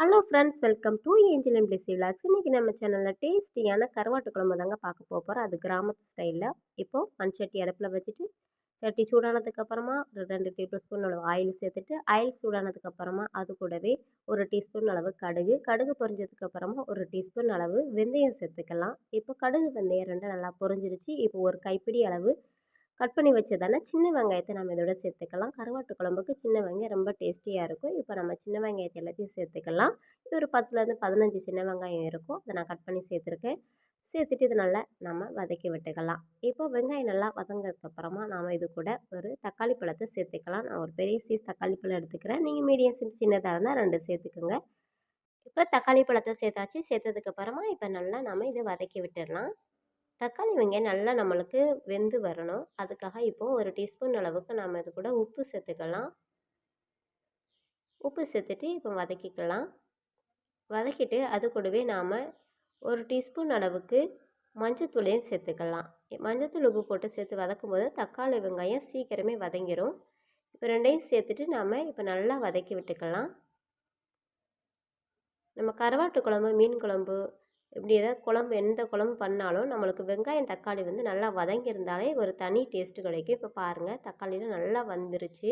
Hello friends welcome to Angel and Blessy vlogs இன்றைக்கி நம்ம சேனலில் டேஸ்டியான கருவாட்டு குழம்பு தாங்க பார்க்க போகிறோம் அது கிராமத்து ஸ்டைலில் இப்போது மண் சட்டி அடுப்பில் வச்சுட்டு சட்டி சூடானதுக்கப்புறமா ஒரு ரெண்டு டேபிள் ஸ்பூன் அளவு ஆயில் சேர்த்துட்டு ஆயில் சூடானதுக்கப்புறமா அது கூடவே ஒரு டீஸ்பூன் அளவு கடுகு. கடுகு பொரிஞ்சதுக்கப்புறமா ஒரு டீஸ்பூன் அளவு வெந்தயம் சேர்த்துக்கலாம். இப்போ கடுகு வெந்தயம் ரெண்டும் நல்லா பொரிஞ்சிருச்சு. இப்போ ஒரு கைப்பிடி அளவு கட் பண்ணி வச்சதான சின்ன வெங்காயத்தை நம்ம இதோட சேர்த்துக்கலாம். கருவாட்டு குழம்புக்கு சின்ன வெங்காயம் ரொம்ப டேஸ்டியாக இருக்கும். இப்போ நம்ம சின்ன வெங்காயத்தை எல்லாத்தையும் சேர்த்துக்கலாம். இது ஒரு பத்துலேருந்து பதினஞ்சு சின்ன வெங்காயம் இருக்கும். அதை நான் கட் பண்ணி சேர்த்துருக்கேன். சேர்த்துட்டு இது நல்லா நம்ம வதக்கி விட்டுக்கலாம். இப்போ வெங்காயம் நல்லா வதங்கிறதுக்கப்புறமா நாம் இது கூட ஒரு தக்காளி பழத்தை சேர்த்துக்கலாம். நான் ஒரு பெரிய சைஸ் தக்காளி பழம் எடுத்துக்கிறேன். நீங்கள் மீடியம் சைஸ் சின்னதாக இருந்தால் ரெண்டு சேர்த்துக்குங்க. இப்போ தக்காளி பழத்தை சேர்த்தாச்சு. சேர்த்ததுக்கப்புறமா இப்போ நல்லா நம்ம இதை வதக்கி விட்டுடலாம். தக்காளி வெங்காயம் நல்லா நம்மளுக்கு வெந்து வரணும். அதுக்காக இப்போது ஒரு டீஸ்பூன் அளவுக்கு நம்ம இது கூட உப்பு சேர்த்துக்கலாம். உப்பு சேர்த்துட்டு இப்போ வதக்கிக்கலாம். வதக்கிட்டு அது கூடவே நாம் ஒரு டீஸ்பூன் அளவுக்கு மஞ்சத்தூளையும் சேர்த்துக்கலாம். மஞ்சத்தூள் உப்பு போட்டு சேர்த்து வதக்கும் போது தக்காளி வெங்காயம் சீக்கிரமே வதங்கிடும் இப்போ ரெண்டையும் சேர்த்துட்டு நாம் இப்போ நல்லா வதக்கி விட்டுக்கலாம். நம்ம கருவாட்டு குழம்பு மீன் குழம்பு இப்படி ஏதாவது குழம்பு எந்த குழம்பு பண்ணாலும் நம்மளுக்கு வெங்காயம் தக்காளி வந்து நல்லா வதங்கியிருந்தாலே ஒரு தனி டேஸ்ட்டு கிடைக்கும். இப்போ பாருங்கள் தக்காளியில் நல்லா வந்துருச்சு.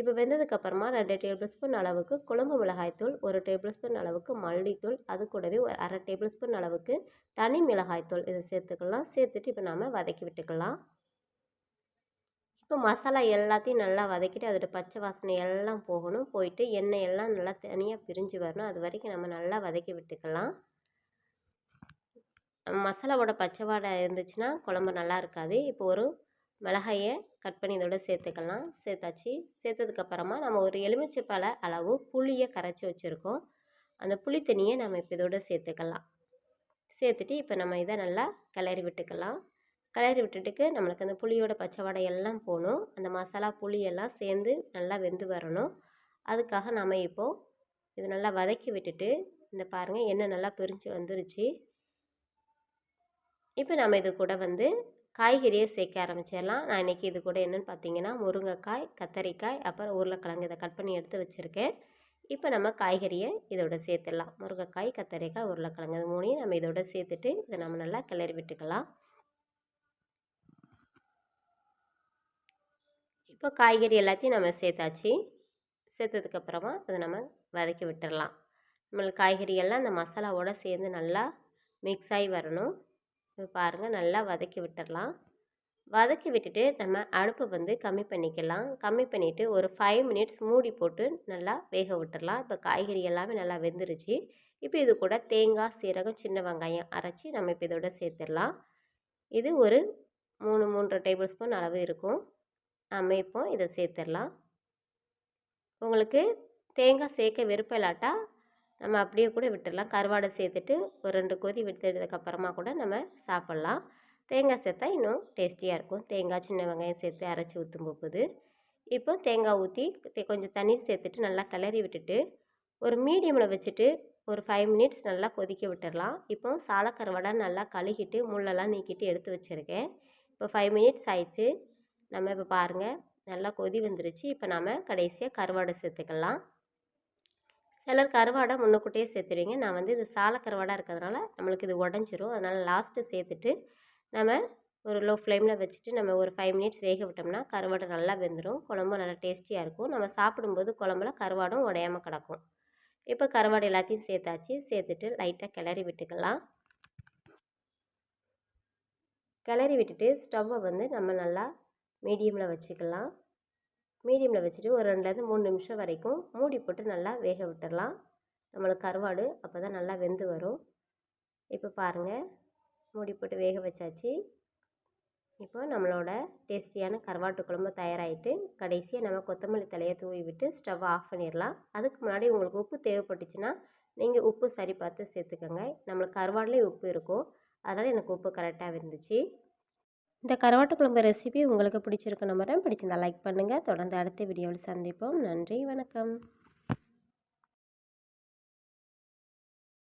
இப்போ வெந்ததுக்கப்புறமா ரெண்டு டேபிள் ஸ்பூன் அளவுக்கு குழம்பு மிளகாய்த்தூள் ஒரு டேபிள் ஸ்பூன் அளவுக்கு மல்லித்தூள் அது கூடவே ஒரு அரை டேபிள் ஸ்பூன் அளவுக்கு தனி மிளகாய்த்தூள் இதை சேர்த்துக்கலாம். சேர்த்துட்டு இப்போ நாம் வதக்கி விட்டுக்கலாம். இப்போ மசாலா எல்லாத்தையும் நல்லா வதக்கிட்டு அதோடய பச்சை வாசனை எல்லாம் போகணும். போயிட்டு எண்ணெய் எல்லாம் நல்லா தனியாக பிரிஞ்சு வரணும். அது வரைக்கும் நம்ம நல்லா வதக்கி விட்டுக்கலாம். மசாலாவோட பச்சை வாடை இருந்துச்சுன்னா குழம்பு நல்லா இருக்காது. இப்போ ஒரு மிளகாயை கட் பண்ணி இதோட சேர்த்துக்கலாம். சேர்த்தாச்சு. சேர்த்ததுக்கப்புறமா நம்ம ஒரு எலுமிச்சைப்பழ அளவு புளியை கரைச்சி வச்சுருக்கோம். அந்த புளி தண்ணியை நம்ம இப்போ இதோட சேர்த்துக்கலாம். சேர்த்துட்டு இப்போ நம்ம இதை நல்லா கிளறி விட்டுக்கலாம். கிளறி விட்டுட்டுக்கு நம்மளுக்கு அந்த புளியோட பச்சை வாடை எல்லாம் போகணும் அந்த மசாலா புளியெல்லாம் சேர்ந்து நல்லா வெந்து வரணும். அதுக்காக நம்ம இப்போது இது நல்லா வதக்கி விட்டுட்டு இந்த பாருங்கள் எண்ணெய் நல்லா பிரிஞ்சு வந்துருச்சு. இப்போ நம்ம இது கூட வந்து காய்கறியை சேர்க்க ஆரம்பிச்சிடலாம். நான் இன்றைக்கி இது கூட என்னென்னு பார்த்தீங்கன்னா முருங்கைக்காய் கத்தரிக்காய் அப்புறம் உருளைக்கிழங்கு இதை கட் பண்ணி எடுத்து வச்சுருக்கேன். இப்போ நம்ம காய்கறியை இதோட சேர்த்துடலாம். முருங்கைக்காய் கத்தரிக்காய் உருளைக்கிழங்கு இது மூணையும் நம்ம இதோட சேர்த்துட்டு இதை நம்ம நல்லா கிளறி விட்டுக்கலாம். இப்போ காய்கறி எல்லாத்தையும் நம்ம சேர்த்தாச்சு. சேர்த்ததுக்கப்புறமா அதை நம்ம வதக்கி விட்டுடலாம். நம்மளுக்கு காய்கறியெல்லாம் அந்த மசாலாவோடு சேர்ந்து நல்லா மிக்ஸ் ஆகி வரணும். பாருங்கள் நல்லா வதக்கி விட்டுடலாம் வதக்கி விட்டுட்டு நம்ம அடுப்பை வந்து கம்மி பண்ணிக்கலாம். கம்மி பண்ணிவிட்டு ஒரு ஃபைவ் மினிட்ஸ் மூடி போட்டு நல்லா வேக விட்டுடலாம் இப்போ காய்கறி எல்லாமே நல்லா வெந்துருச்சு. இப்போ இது கூட தேங்காய் சீரகம் சின்ன வெங்காயம் அரைச்சி நம்ம இப்போ இதோட சேர்த்துடலாம். இது ஒரு மூணு மூன்றரை டேபிள் ஸ்பூன் அளவு இருக்கும். நம்ம இப்போ இதை சேர்த்துடலாம். உங்களுக்கு தேங்காய் சேர்க்க விருப்பம் இல்லாட்டா நம்ம அப்படியே கூட விட்டுடலாம். கருவாடை சேர்த்துட்டு ஒரு ரெண்டு கொதி விட்டுறதுக்கப்புறமா கூட நம்ம சாப்பிட்லாம். தேங்காய் சேர்த்தா இன்னும் டேஸ்டியாக இருக்கும். தேங்காய் சின்ன வெங்காயம் சேர்த்து அரைச்சி ஊற்றும் போகுது இப்போ தேங்காய் ஊற்றி கொஞ்சம் தண்ணீர் சேர்த்துட்டு நல்லா கிளறி விட்டுட்டு ஒரு மீடியமில் வச்சுட்டு ஒரு ஃபைவ் மினிட்ஸ் நல்லா கொதிக்க விட்டுடலாம். இப்போ சாலக்கருவாடை நல்லா கழுகிட்டு முள்ளெல்லாம் நீக்கிட்டு எடுத்து வச்சுருக்கேன். இப்போ ஃபைவ் மினிட்ஸ் ஆயிடுச்சு. நம்ம இப்போ பாருங்கள் நல்லா கொதி வந்துருச்சு. இப்போ நம்ம கடைசியாக கருவாடை சேர்த்துக்கலாம். சிலர் கருவாடை முன்னக்கூட்டியே சேர்த்துருவீங்க நான் வந்து இது சால கருவாடாக இருக்கிறதுனால நம்மளுக்கு இது உடஞ்சிரும். அதனால் லாஸ்ட்டு சேர்த்துட்டு நம்ம ஒரு லோ ஃப்ளேமில் வச்சுட்டு நம்ம ஒரு ஃபைவ் மினிட்ஸ் வேக விட்டோம்னா கருவாடை நல்லா வெந்துடும் குழம்பும் நல்லா டேஸ்டியாக இருக்கும். நம்ம சாப்பிடும்போது குழம்புல கருவாடும் உடையாமல் கிடக்கும். இப்போ கருவாடு எல்லாத்தையும் சேர்த்தாச்சு. சேர்த்துட்டு லைட்டாக கிளறி விட்டுக்கலாம். கிளறி விட்டுட்டு ஸ்டவ்வை வந்து நம்ம நல்லா மீடியமில் வச்சுக்கலாம். மீடியமில் வச்சுட்டு ஒரு ரெண்டுலேருந்து மூணு நிமிஷம் வரைக்கும் மூடி போட்டு நல்லா வேக விட்டுடலாம். நம்மளுக்கு கருவாடு அப்போ தான் நல்லா வெந்து வரும். இப்போ பாருங்கள் மூடி போட்டு வேக வச்சாச்சு. இப்போ நம்மளோட டேஸ்டியான கருவாட்டு குழம்பு தயாராகிட்டு கடைசியாக நம்ம கொத்தமல்லி தலையை தூவி விட்டு ஸ்டவ் ஆஃப் பண்ணிடலாம். அதுக்கு முன்னாடி உங்களுக்கு உப்பு தேவைப்பட்டுச்சுன்னா நீங்கள் உப்பு சரி பார்த்து சேர்த்துக்கோங்க. நம்மளுக்கு கருவாடுலேயும் உப்பு இருக்கும். அதனால் எனக்கு உப்பு கரெக்டாக இருந்துச்சு இந்த கருவாட்டு குழம்பு ரெசிபி உங்களுக்கு பிடிச்சிருக்கு நம்புறேன். பிடிச்சிருந்தா லைக் பண்ணுங்கள் தொடர்ந்து அடுத்த வீடியோவில் சந்திப்போம். நன்றி வணக்கம்.